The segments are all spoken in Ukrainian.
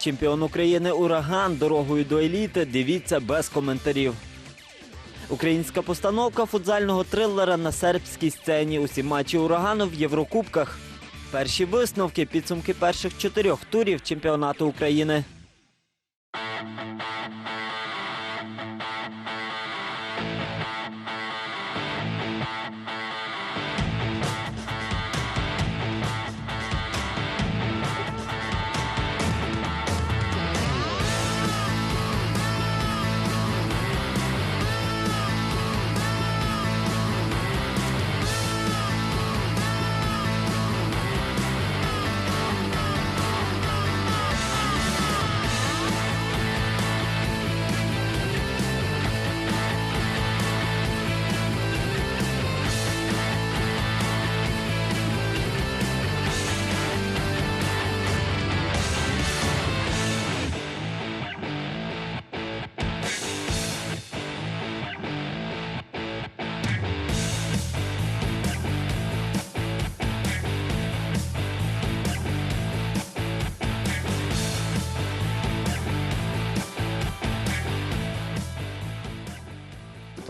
Чемпіон України Ураган дорогою до еліти. Дивіться без коментарів. Українська постановка футзального трилера на сербській сцені. Усі матчі урагану в Єврокубках. Перші висновки підсумки перших чотирьох турів чемпіонату України.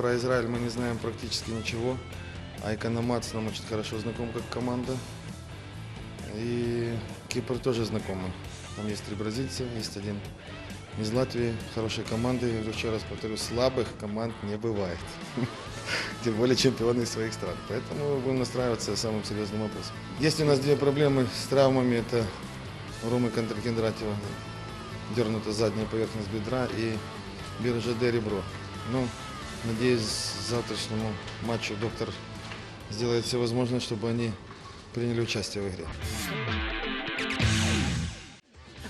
Про Израиль мы не знаем практически ничего. А Экономац нам очень хорошо знаком как команда. И Кипр тоже знакомый. Там есть три бразильца, есть один из Латвии. Хорошие команды. Я еще раз повторю, слабых команд не бывает. Тем более чемпионы из своих стран. Поэтому будем настраиваться самым серьезным образом. Есть у нас две проблемы с травмами. Это Ромы Кондратьева дернута задняя поверхность бедра и БРЖД ребро. Ну, надеюсь, завтрашнему матчу доктор сделает все возможное, чтобы они приняли участие в игре.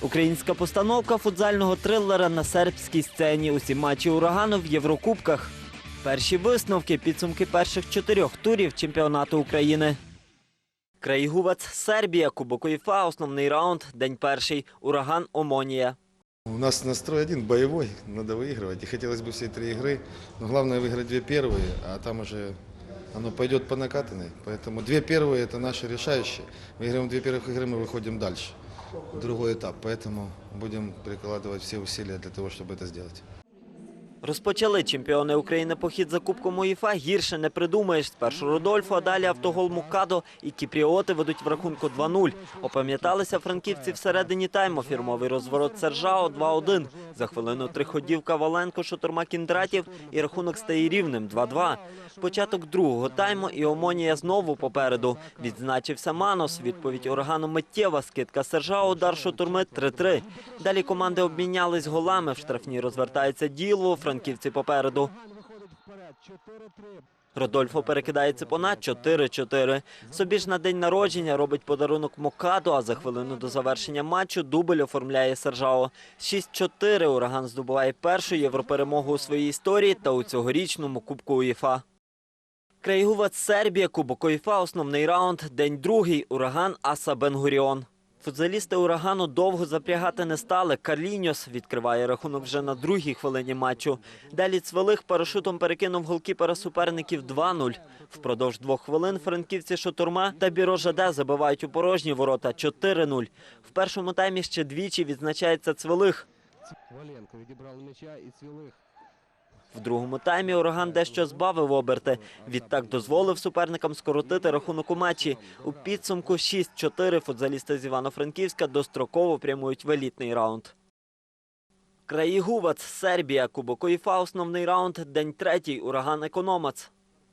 Українська постановка футзального трилера на сербській сцені. Усі матчі урагану в Єврокубках. Перші висновки підсумки перших чотирьох турів чемпіонату України. Країгувац Сербія, Кубок УЄФА, основний раунд, день перший. Ураган Омонія. У нас настрой один боевой, надо выигрывать. И хотелось бы все три игры. Но главное выиграть две первые, а там уже оно пойдет по накатанной. Поэтому две первые это наши решающие. Выиграем две первых игры, мы выходим дальше. в Другой этап. Поэтому будем прикладывать все усилия для того, чтобы это сделать. Розпочали чемпіони України похід за Кубком УЄФА. Гірше не придумаєш. Спершу Рудольфо, а далі автогол Мукадо і кіпріоти ведуть в рахунку 2-0. Опам'яталися франківці всередині тайму. Фірмовий розворот Сержао 2-1. За хвилину триходівка Валенко, шутурма Кіндратів і рахунок стає рівним 2-2. Початок другого тайму і Омонія знову попереду. Відзначився Манос. Відповідь урагану миттєва. Скидка Сержао, удар шутурми 3-3. Далі команди обмінялись голами. В штрафній розвертається діло. Франківці попереду. Родольфо перекидає ципона 4-4. Собі ж на день народження робить подарунок Мокадо, а за хвилину до завершення матчу дубль оформляє Сержао. 6-4 ураган здобуває першу європеремогу у своїй історії та у цьогорічному Кубку УЄФА. Краєгувац Сербія, Кубок УЄФА, основний раунд, день другий, ураган Аса Бенгуріон. Футзалісти урагану довго запрягати не стали. Карліньос відкриває рахунок вже на другій хвилині матчу. Далі Цвелих парашутом перекинув голкіпера суперників 2-0. Впродовж двох хвилин франківці Шотурма та Біро Жаде забивають у порожні ворота 4-0. В першому таймі ще двічі відзначається Цвелих. Валенко відібрав м'яча і цвілих. В другому таймі ураган дещо збавив оберти. Відтак дозволив суперникам скоротити рахунок у матчі. У підсумку 6-4 футзалісти з Івано-Франківська достроково прямують в елітний раунд. Країгувац, Сербія, Кубок УЄФА, основний раунд, день третій, ураган Економац.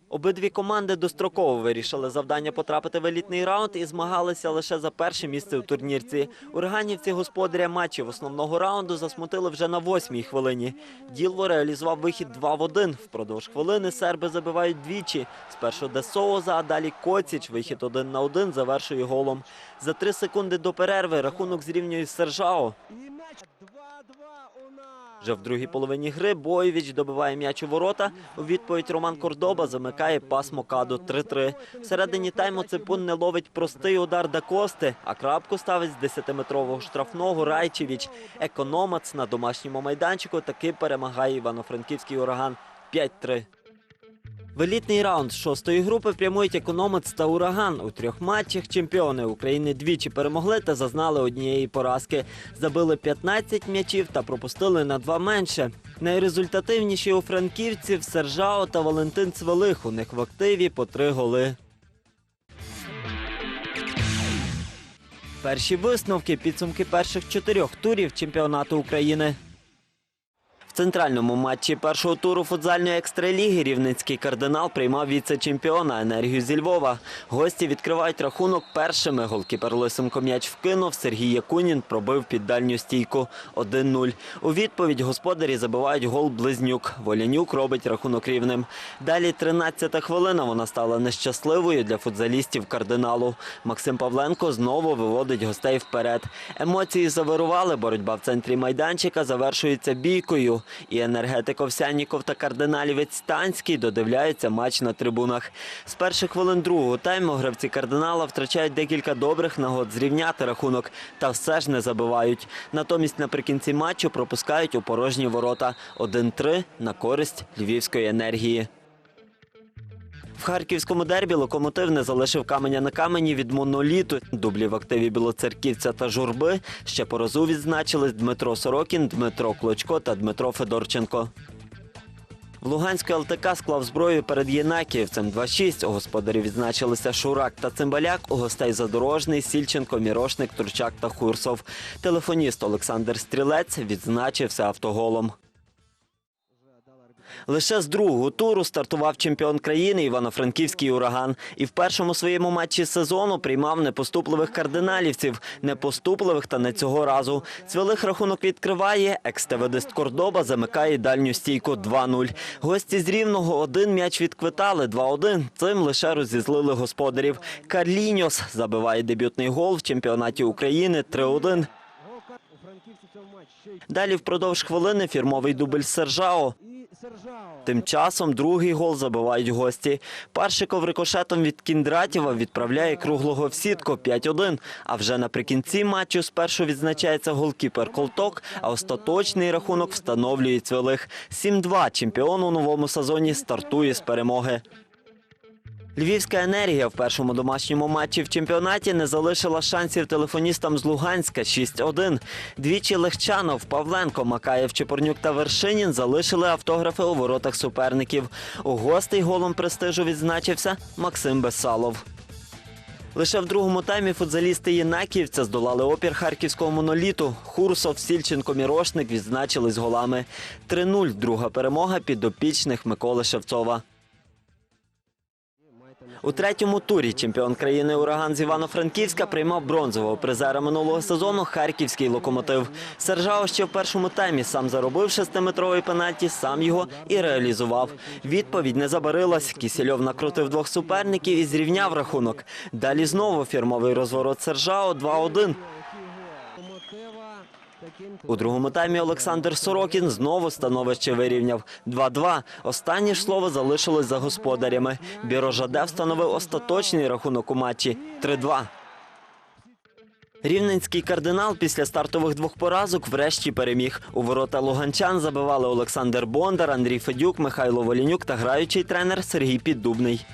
Обидві команди достроково вирішили завдання потрапити в елітний раунд і змагалися лише за перше місце у турнірці. Ураганівці господаря матчів основного раунду засмутили вже на восьмій хвилині. Ділво реалізував вихід 2 в 1. Впродовж хвилини серби забивають двічі. Спершу де Соуза, а далі Коціч. Вихід 1 на 1 завершує голом. За три секунди до перерви рахунок зрівнює Сержао. І м'яч 2-2 у нас. Вже в другій половині гри Бойович добиває м'яч у ворота. У відповідь Роман Кордоба замикає пас каду 3-3. Всередині тайму Ципун не ловить простий удар Дакости, а крапку ставить з 10-метрового штрафного Райчевіч. Економець на домашньому майданчику таки перемагає Івано-Франківський ураган 5-3. В елітний раунд шостої групи прямують економець та ураган. У трьох матчах чемпіони України двічі перемогли та зазнали однієї поразки. Забили 15 м'ячів та пропустили на два менше. Найрезультативніші у франківців Сержао та Валентин Цвелих. У них в активі по три голи. Перші висновки підсумки перших чотирьох турів чемпіонату України. Центральному матчі першого туру футзальної екстраліги рівненський кардинал приймав віце-чемпіона енергію зі Львова. Гості відкривають рахунок першими. Голкіпер Лисенко м'яч вкинув. Сергій Якунін пробив під дальню стійку 1-0. У відповідь господарі забивають гол Близнюк. Волянюк робить рахунок рівним. Далі 13-та хвилина. Вона стала нещасливою для футзалістів кардиналу. Максим Павленко знову виводить гостей вперед. Емоції завирували. Боротьба в центрі майданчика завершується бійкою. І енергетик Овсянніков та кардиналівець Танський додивляються матч на трибунах. З перших хвилин другого тайму гравці кардинала втрачають декілька добрих нагод зрівняти рахунок, та все ж не забивають. Натомість наприкінці матчу пропускають у порожні ворота 1-3 на користь львівської енергії. В харківському дербі локомотив не залишив каменя на камені від моноліту. Дублі в активі білоцерківця та журби. Ще по разу відзначились Дмитро Сорокін, Дмитро Клочко та Дмитро Федорченко. В Луганську ЛТК склав зброю перед Єнакіївцем 2-6. У господарів відзначилися Шурак та Цимбаляк. У гостей Задорожний, Сільченко, Мірошник, Турчак та Хурсов. Телефоніст Олександр Стрілець відзначився автоголом. Лише з другого туру стартував чемпіон країни Івано-Франківський ураган. І в першому своєму матчі сезону приймав непоступливих кардиналівців. Непоступливих та не цього разу. Цвілих рахунок відкриває. Екс-ТВДист Кордоба замикає дальню стійку 2-0. Гості з Рівного один м'яч відквитали 2-1. Цим лише розізлили господарів. Карліньос забиває дебютний гол в чемпіонаті України 3-1. Гол Кар- у франківців в цьому матчі ще й Далі впродовж хвилини фірмовий дубль Сержао. Тим часом другий гол забивають гості. Паршиков рикошетом від Кіндратєва відправляє круглого в сітку 5-1. А вже наприкінці матчу спершу відзначається голкіпер Колток, а остаточний рахунок встановлює Цвелих. 7-2 чемпіон у новому сезоні стартує з перемоги. Львівська енергія в першому домашньому матчі в чемпіонаті не залишила шансів телефоністам з Луганська 6-1. Двічі Легчанов, Павленко, Макаєв, Чепурнюк та Вершинін залишили автографи у воротах суперників. У гостей голом престижу відзначився Максим Бесалов. Лише в другому таймі футзалісти Єнакіївця здолали опір харківського моноліту. Хурсов, Сільченко, Мірошник відзначились голами. 3-0 – друга перемога підопічних Миколи Шевцова. У третьому турі чемпіон країни Ураган з Івано-Франківська приймав бронзового призера минулого сезону харківський локомотив. Сержао ще в першому таймі сам заробив шестиметровий пенальті, сам його і реалізував. Відповідь не забарилась. Кісельов накрутив двох суперників і зрівняв рахунок. Далі знову фірмовий розворот Сержао 2-1. У другому таймі Олександр Сорокін знову становище вирівняв 2-2. Останнє ж слово залишилось за господарями. Бірожаде встановив остаточний рахунок у матчі 3-2. Рівненський кардинал після стартових двох поразок врешті переміг. У ворота луганчан забивали Олександр Бондар, Андрій Федюк, Михайло Волінюк та граючий тренер Сергій Піддубний.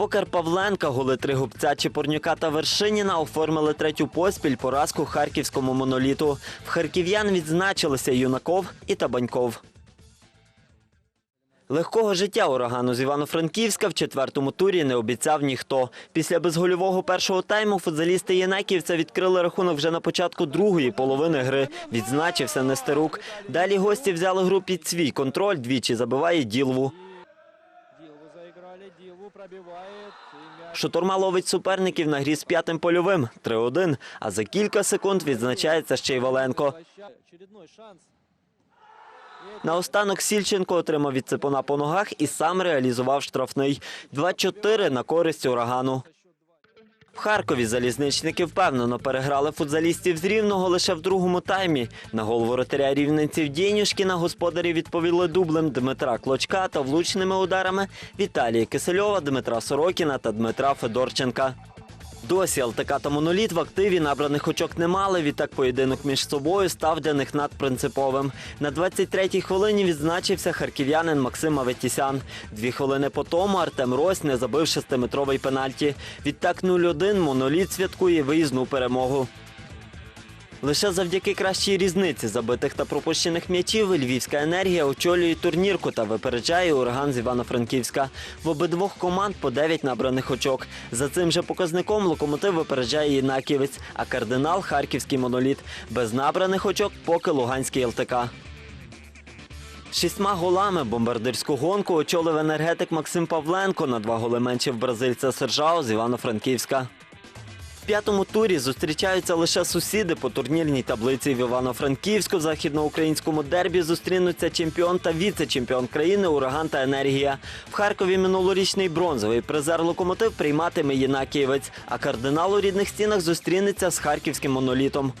Покер Павленка, голи Тригубця, Чепурнюка та Вершиніна оформили третю поспіль поразку харківському моноліту. В харків'ян відзначилися Юнаков і Табаньков. Легкого життя урагану з Івано-Франківська в четвертому турі не обіцяв ніхто. Після безгольового першого тайму футзалісти Єнаківця відкрили рахунок вже на початку другої половини гри. Відзначився Нестерук. Далі гості взяли гру під свій контроль. Двічі забиває Ділву. Шутурма ловить суперників на грі з п'ятим польовим 3-1. А за кілька секунд відзначається ще й Валенко. Наостанок Сільченко отримав від цепона по ногах і сам реалізував штрафний 2-4 на користь урагану. В Харкові залізничники впевнено переграли футзалістів з Рівного лише в другому таймі. На гол воротаря рівненців Дєнюшкіна господарі відповіли дублем Дмитра Клочка та влучними ударами Віталія Кисельова, Дмитра Сорокіна та Дмитра Федорченка. Досі ЛТК та моноліт в активі набраних очок не мали. Відтак поєдинок між собою став для них надпринциповим. На 23-й хвилині відзначився харків'янин Максим Аветісян. Дві хвилини по тому Артем Рось не забив шестиметровий пенальті. Відтак 0-1 моноліт святкує виїзну перемогу. Лише завдяки кращій різниці забитих та пропущених м'ячів львівська енергія очолює турнірку та випереджає ураган з Івано-Франківська. В обидвох команд по 9 набраних очок. За цим же показником локомотив випереджає Єнаківець, а кардинал харківський моноліт. Без набраних очок поки Луганський ЛТК. Шістьма голами бомбардирську гонку очолив енергетик Максим Павленко на два голи менше в бразильця Сержао з Івано-Франківська. В п'ятому турі зустрічаються лише сусіди по турнірній таблиці в Івано-Франківську. Західноукраїнському дербі зустрінуться чемпіон та віце-чемпіон країни Ураган та Енергія. В Харкові минулорічний бронзовий призер локомотив прийматиме Єнакієвець, а кардинал у рідних стінах зустрінеться з харківським монолітом.